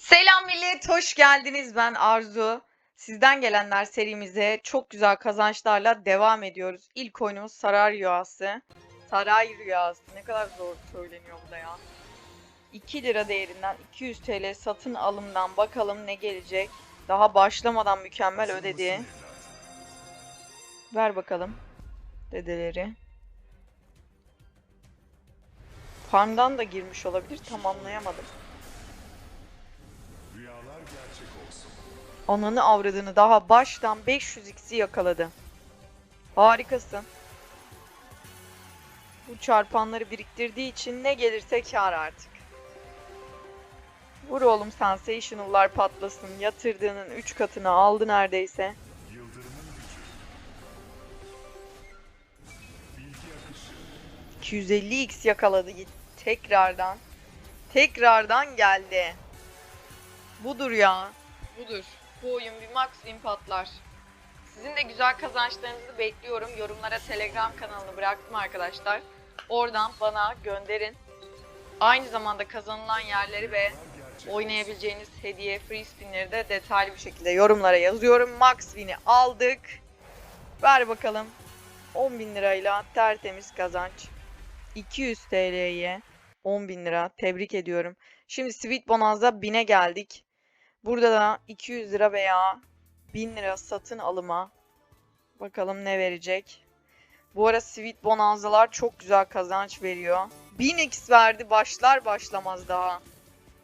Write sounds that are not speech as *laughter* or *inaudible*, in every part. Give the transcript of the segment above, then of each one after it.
Selam millet, hoş geldiniz. Ben Arzu. Sizden gelenler serimize çok güzel kazançlarla devam ediyoruz. İlk oyunumuz Saray Rüyası. Saray Rüyası. Ne kadar zor söyleniyor bu da ya. 2 lira değerinden 200 TL satın alımdan bakalım ne gelecek. Daha başlamadan mükemmel ödedi. Ver bakalım dedeleri. Farmdan da girmiş olabilir. Tamamlayamadım. Ananı avradını daha baştan 500x'i yakaladı. Harikasın. Bu çarpanları biriktirdiği için ne gelirse kar artık. Vur oğlum sensational'lar patlasın. Yatırdığının 3 katını aldı neredeyse. Yıldırımın gücü. Bilgi akışı. 250x yakaladı tekrardan. Tekrardan geldi. Budur ya. Budur. Bu oyun bir win patlar. Sizin de güzel kazançlarınızı bekliyorum. Yorumlara Telegram kanalını bıraktım arkadaşlar. Oradan bana gönderin. Aynı zamanda kazanılan yerleri ve oynayabileceğiniz hediye free spinleri de detaylı bir şekilde yorumlara yazıyorum. Max win'i aldık. Ver bakalım. 10.000 lirayla tertemiz kazanç. 200 TL'ye 10.000 lira. Tebrik ediyorum. Şimdi Sweet Bonanza 1000'e geldik. Burada da 200 lira veya 1000 lira satın alıma. Bakalım ne verecek. Bu ara Sweet Bonanzalar çok güzel kazanç veriyor. 1000x verdi başlar başlamaz daha.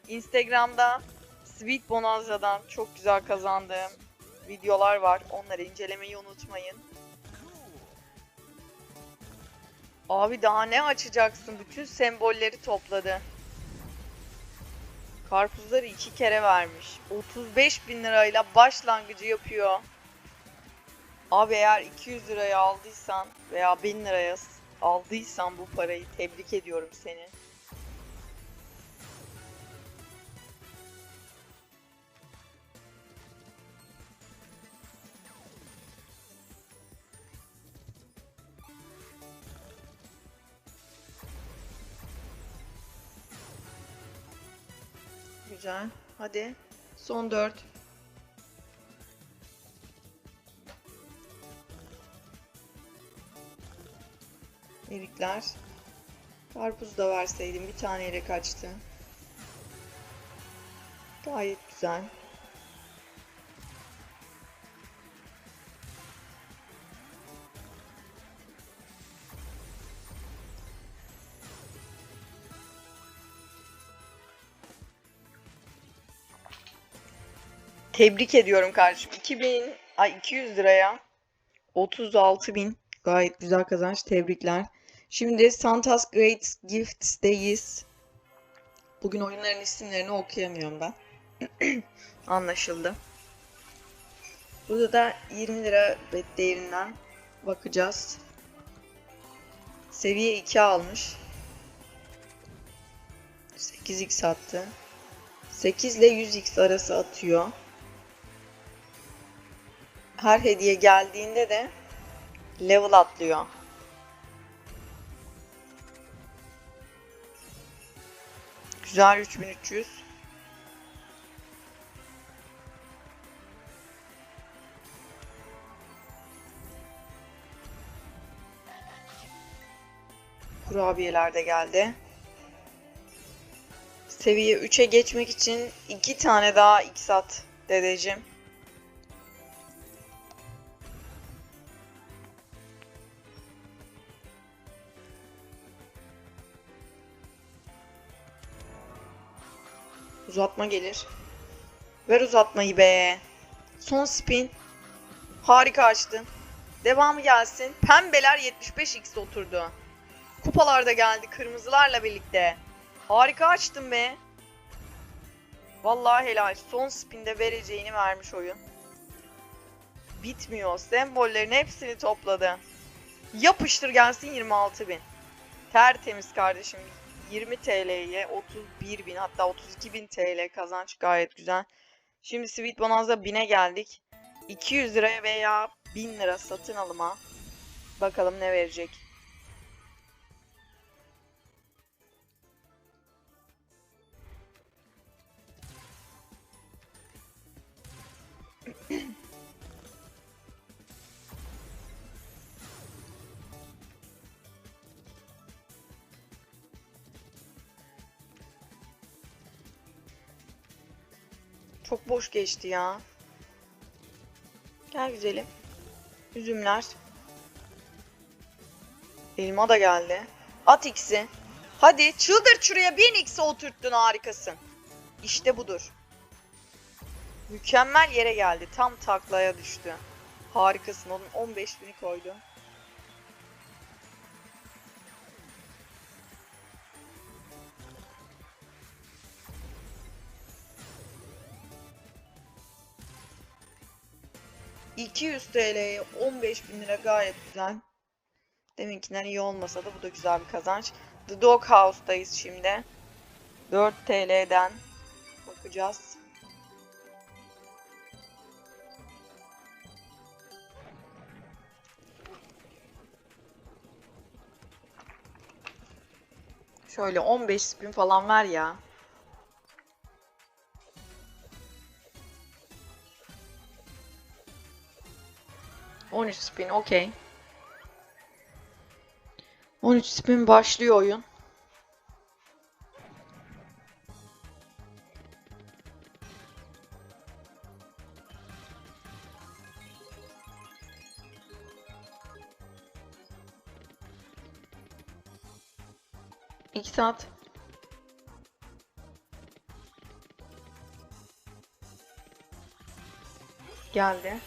Instagram'da Sweet Bonanza'dan çok güzel kazandığım videolar var. Onları incelemeyi unutmayın. Abi daha ne açacaksın? Bütün sembolleri topladı. Karpuzları iki kere vermiş. 35 bin lirayla başlangıcı yapıyor. Abi eğer 200 liraya aldıysan veya 1000 liraya aldıysan bu parayı tebrik ediyorum seni. Güzel. Hadi. Son 4. Erikler. Karpuz da verseydim bir taneyle kaçtı. Gayet güzel. Tebrik ediyorum kardeşim. 2000, ay 200 liraya 36 bin. Gayet güzel kazanç. Tebrikler. Şimdi Santa's Great Gifts'teyiz. Bugün oyunların isimlerini okuyamıyorum ben. *clears throat* Anlaşıldı. Burada da 20 lira bet değerinden bakacağız. Seviye 2 almış. 8x attı. 8 ile 100x arası atıyor. Her hediye geldiğinde de level atlıyor. Güzel 3300. Kurabiyeler de geldi. Seviye 3'e geçmek için iki tane daha X at dedeciğim. Uzatma gelir. Ver uzatmayı be. Son spin. Harika açtın. Devamı gelsin. Pembeler 75x oturdu. Kupalar da geldi kırmızılarla birlikte. Harika açtın be. Vallahi helal. Son spinde vereceğini vermiş oyun. Bitmiyor. Sembollerin hepsini topladı. Yapıştır gelsin 26.000. Tertemiz kardeşim. 20 TL'ye 31 bin hatta 32 bin TL kazanç gayet güzel. Şimdi Sweet Bonanza 1000'e geldik. 200 liraya veya 1000 lira satın alıma. Bakalım ne verecek. Çok boş geçti ya. Gel güzelim. Üzümler. Elma da geldi. At X'i. Hadi çıldır şuraya 1000 X'i oturttun harikasın. İşte budur. Mükemmel yere geldi. Tam taklaya düştü. Harikasın. Onun 15 bini koydu. ...200 TL'ye 15 bin lira gayet güzel. Deminkinden iyi olmasa da bu da güzel bir kazanç. The Dog House'dayız şimdi. 4 TL'den bakacağız. Şöyle 15 spin falan ver ya. On üç spin okey. 13 spin başlıyor oyun. İki saat. Geldi.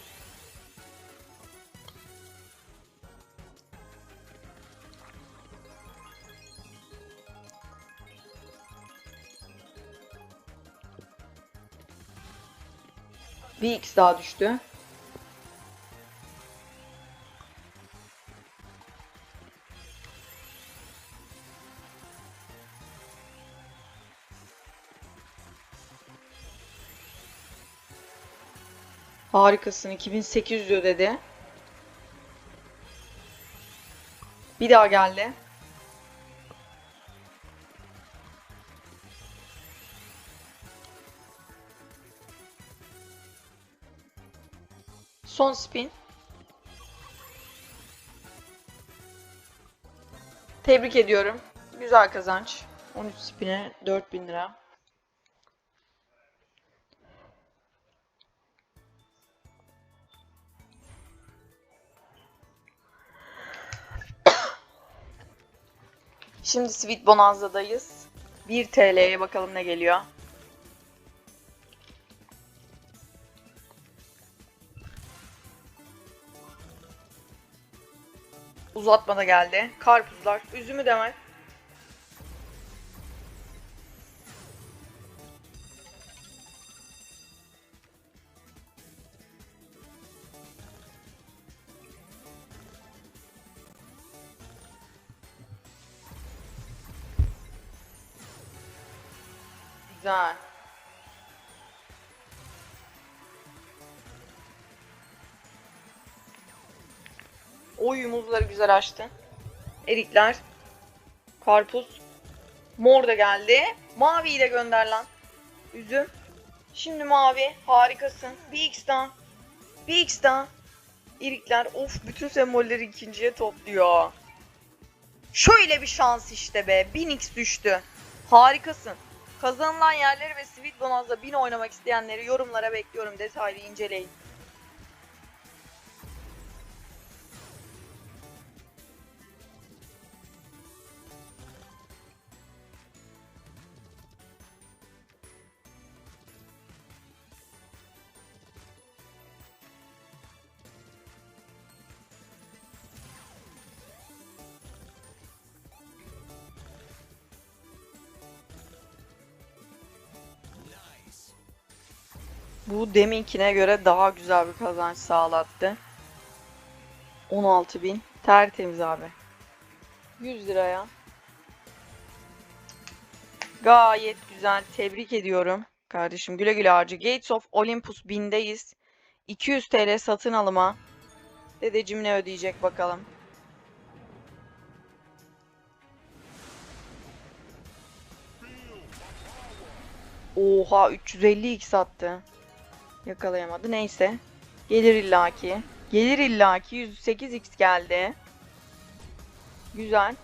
Bir X daha düştü. Harikasın. 2800 diyor dedi. Bir daha geldi. Son spin. Tebrik ediyorum. Güzel kazanç. 13 spine 4000 lira. Şimdi Sweet Bonanza'dayız. 1 TL'ye bakalım ne geliyor. Uzatma da geldi. Karpuzlar. Üzümü de var. Güzel. Oy muzları güzel açtı. Erikler. Karpuz. Mor da geldi. Maviyi de gönder lan. Üzüm. Şimdi mavi. Harikasın. Bir X daha. Bir X daha. İrikler. Of bütün sembolleri ikinciye topluyor. Şöyle bir şans işte be. 1000x düştü. Harikasın. Kazanılan yerleri ve Sweet Bonanza 1000 oynamak isteyenleri yorumlara bekliyorum. Detaylı inceleyin. Bu deminkine göre daha güzel bir kazanç sağlattı. 16.000 tertemiz abi. 100 liraya. Gayet güzel. Tebrik ediyorum. Kardeşim güle güle harcı. Gates of Olympus 1000'deyiz. 200 TL satın alıma. Dedeciğim ne ödeyecek bakalım. Oha 350x attı. Yakalayamadı. Neyse. Gelir illaki. Gelir illaki. 108x geldi. Güzel.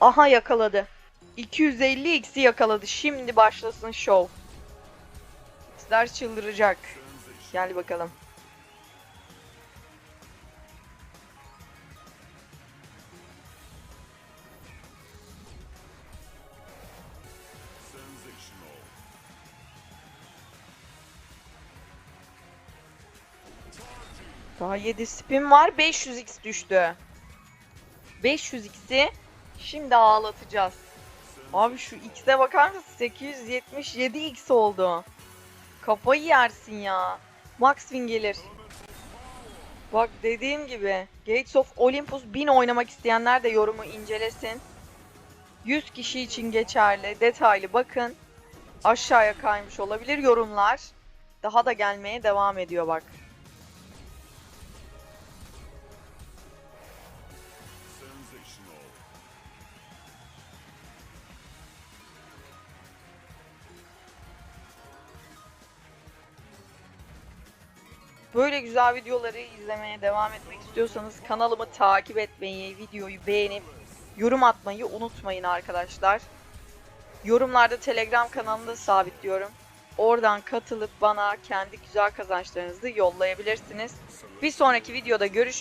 Aha yakaladı. 250x'i yakaladı. Şimdi başlasın şov. X'ler çıldıracak. Gel bakalım. Daha 7 spin var. 500x düştü. 500x'i şimdi ağlatacağız. Abi şu x'e bakar mısın? 877x oldu. Kafayı yersin ya. Max win gelir. Bak dediğim gibi Gates of Olympus 1000 oynamak isteyenler de yorumu incelesin. 100 kişi için geçerli. Detaylı bakın. Aşağıya kaymış olabilir yorumlar. Daha da gelmeye devam ediyor bak. Böyle güzel videoları izlemeye devam etmek istiyorsanız kanalımı takip etmeyi, videoyu beğenip yorum atmayı unutmayın arkadaşlar. Yorumlarda Telegram kanalında sabitliyorum. Oradan katılıp bana kendi güzel kazançlarınızı yollayabilirsiniz. Bir sonraki videoda görüşürüz.